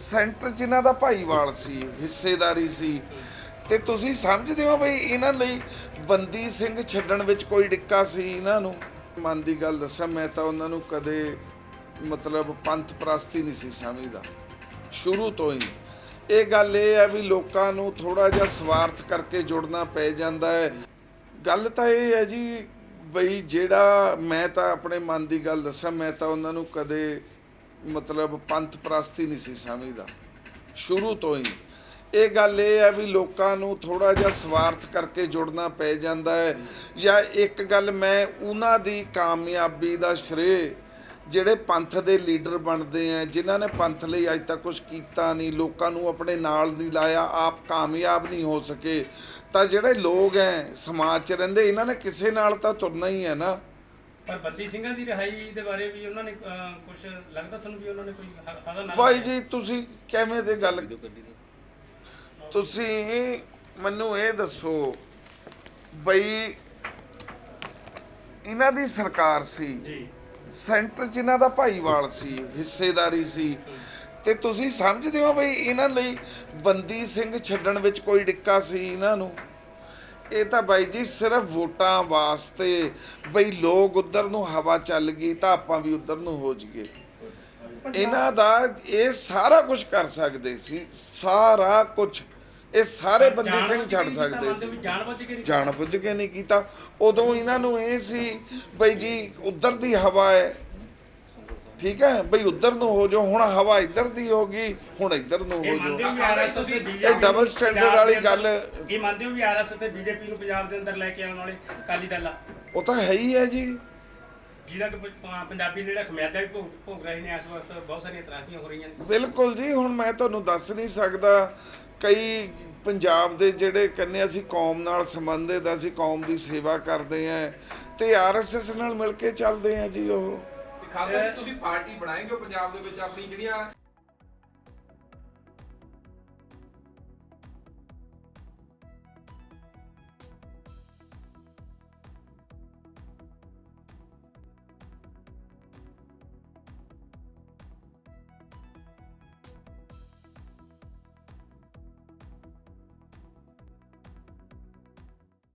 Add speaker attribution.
Speaker 1: Centre 'ਚ ਇਹਨਾਂ ਦਾ ਭਾਈਵਾਲ ਸੀ, ਹਿੱਸੇਦਾਰੀ ਸੀ, ਤੇ ਤੁਸੀਂ ਸਮਝਦੇ ਹੋ ਬਈ ਇਹਨਾਂ ਲਈ ਬੰਦੀ ਸਿੰਘ ਛੱਡਣ ਵਿੱਚ ਕੋਈ ਡਿੱਕਾ ਸੀ ਇਹਨਾਂ ਨੂੰ? ਮਨ ਦੀ ਗੱਲ ਦੱਸਾਂ, ਮੈਂ ਤਾਂ ਉਹਨਾਂ ਨੂੰ ਕਦੇ ਮਤਲਬ ਪੰਥ ਪ੍ਰਸਤੀ ਨਹੀਂ ਸੀ ਸਮਝਦਾ, ਸ਼ੁਰੂ ਤੋਂ ਹੀ। ਇਹ ਗੱਲ ਇਹ ਹੈ ਵੀ ਲੋਕਾਂ ਨੂੰ ਥੋੜਾ ਜਿਹਾ ਸਵਾਰਥ ਕਰਕੇ ਜੁੜਨਾ ਪੈ ਜਾਂਦਾ ਹੈ। ਗੱਲ ਤਾਂ ਇਹ ਹੈ ਜੀ, ਬਈ ਜਿਹੜਾ ਮੈਂ ਤਾਂ ਆਪਣੇ ਮਨ ਦੀ ਗੱਲ ਦੱਸਾਂ, ਮੈਂ ਤਾਂ ਉਹਨਾਂ ਨੂੰ ਕਦੇ ਮਤਲਬ ਪੰਥ ਪ੍ਰਸਤੀ ਨਹੀਂ ਸੀ ਸਮਝਦਾ। ਸ਼ੁਰੂ ਤੋਂ ਹੀ। ਇਹ ਗੱਲ ਇਹ ਹੈ ਵੀ ਲੋਕਾਂ ਨੂੰ ਥੋੜਾ ਜਿਹਾ ਸਵਾਰਥ ਕਰਕੇ ਜੁੜਨਾ ਪੈ ਜਾਂਦਾ ਹੈ। ਜਾਂ ਇੱਕ ਗੱਲ ਮੈਂ ਉਹਨਾਂ ਦੀ ਕਾਮਯਾਬੀ ਦਾ ਸ਼੍ਰੇ ਜਿਹੜੇ ਪੰਥ ਦੇ ਲੀਡਰ ਬਣਦੇ ਆ, ਜਿਨ੍ਹਾਂ ਨੇ ਪੰਥ ਲਈ ਅੱਜ ਤੱਕ ਕੁਝ ਕੀਤਾ ਨਹੀਂ, ਲੋਕਾਂ ਨੂੰ ਆਪਣੇ ਨਾਲ ਨਹੀਂ ਲਾਇਆ, ਆਪ ਕਾਮਯਾਬ ਨਹੀਂ ਹੋ ਸਕੇ, ਤਾਂ ਜਿਹੜੇ ਲੋਕ ਐ, ਸਮਾਜ 'ਚ ਰਹਿੰਦੇ, ਇਹਨਾਂ ਨੇ ਕਿਸੇ ਨਾਲ ਤਾਂ ਤੁਰਨਾ ਹੀ ਹੈ ਨਾ।
Speaker 2: ਪਰ ਬੰਦੀ ਸਿੰਘਾਂ ਦੀ ਰਿਹਾਈ ਦੇ ਬਾਰੇ ਵੀ ਉਹਨਾਂ ਨੇ ਕੁਝ ਲੱਗਦਾ ਤੁਹਾਨੂੰ ਵੀ ਉਹਨਾਂ ਨੇ ਕੋਈ ਖਾਦਾ ਨਾ
Speaker 1: ਭਾਈ ਜੀ ਤੁਸੀਂ ਕਿਵੇਂ ਦੇ ਗੱਲ ਤੁਸੀਂ ਮੈਨੂੰ ਇਹ ਦੱਸੋ ਬਈ ਇਹਨਾਂ ਦੀ ਸਰਕਾਰ ਸੀ।
Speaker 2: ਜੀ।
Speaker 1: ਸੈਂਟਰ 'ਚ ਇਹਨਾਂ ਦਾ ਭਾਈਵਾਲ ਸੀ ਹਿੱਸੇਦਾਰੀ ਸੀ। ਤੇ ਤੁਸੀਂ ਸਮਝਦੇ ਹੋ ਬਈ ਇਹਨਾਂ ਲਈ ਬੰਦੀ ਸਿੰਘ ਛੱਡਣ ਵਿੱਚ ਕੋਈ ਡਿੱਕਾ ਸੀ ਇਹਨਾਂ ਨੂੰ? ਇਹ ਤਾਂ ਬਾਈ ਜੀ ਸਿਰਫ ਵੋਟਾਂ ਵਾਸਤੇ ਬਈ ਲੋਕ ਉਧਰ ਨੂੰ ਹਵਾ ਚੱਲ ਗਈ ਤਾਂ ਆਪਾਂ ਵੀ ਉਧਰ ਨੂੰ ਹੋ ਜਾਈਏ। ਇਹਨਾਂ ਦਾ ਇਹ ਸਾਰਾ ਕੁਝ ਕਰ ਸਕਦੇ ਸੀ ਸਾਰਾ ਕੁਝ ਇਹ ਸਾਰੇ ਬੰਦੀ ਸਿੰਘ ਛੱਡ ਸਕਦੇ ਸੀ।
Speaker 2: ਜਾਣ ਬੁੱਝ ਕੇ ਨਹੀਂ
Speaker 1: ਕੀਤਾ। ਉਦੋਂ ਇਹਨਾਂ ਨੂੰ ਇਹ ਸੀ ਬਈ ਜੀ ਉਧਰ ਦੀ ਹਵਾ ਹੈ ਠੀਕ ਹੈ ਬਈ ਉਧਰ ਨੂੰ ਹੋ ਜਾਓ ਹੁਣ ਹਵਾ ਇੱਧਰ ਦੀ ਹੋ ਗਈ ਹੁਣ ਇੱਧਰ ਨੂੰ ਹੋ ਜਾਓ। ਇਹ double standard ਵਾਲੀ ਗੱਲ-
Speaker 2: ਇਹ ਮੰਨਦੇ ਹੋ ਵੀ ਆਰਐਸਐਸ ਤੇ ਬੀਜੇਪੀ ਨੂੰ ਪੰਜਾਬ ਦੇ ਅੰਦਰ ਲੈ ਕੇ ਆਉਣ ਵਾਲੇ ਅਕਾਲੀ ਦਲ ਆ?
Speaker 1: ਉਹ ਤਾਂ ਹੈ ਹੀ ਹੈ ਜੀ।
Speaker 2: ਜਿਹਦਾ ਕਿ ਪੰਜਾਬੀ ਜਿਹੜਾ ਖਮਿਆਜਾ ਵੀ ਭੋਗ ਰਹੇ ਨੇ ਇਸ ਵਕਤ ਬਹੁਤ ਸਾਰੀਆਂ ਤਰਾਸਦੀਆਂ ਹੋ ਰਹੀਆਂ ਨੇ।
Speaker 1: ਬਿਲਕੁਲ ਜੀ ਹੁਣ ਮੈਂ ਤੁਹਾਨੂੰ ਦੱਸ ਨਹੀਂ ਸਕਦਾ ਕਈ ਪੰਜਾਬ ਦੇ ਜਿਹੜੇ ਕੰਨੇ ਅਸੀਂ ਕੌਮ ਨਾਲ ਸੰਬੰਧਿਤ ਅਸੀਂ ਕੌਮ ਦੀ ਸੇਵਾ ਕਰਦੇ ਆਂ ਤੇ ਆਰਐਸਐਸ ਨਾਲ ਮਿਲ ਕੇ ਚੱਲਦੇ ਆਂ ਜੀ ਉਹ।
Speaker 3: ਖਾਲਸਾ ਜੀ ਤੁਸੀਂ ਪਾਰਟੀ ਬਣਾਏਗੇ ਪੰਜਾਬ ਦੇ ਵਿੱਚ ਆਪਣੀ ਜਿਹੜੀਆਂ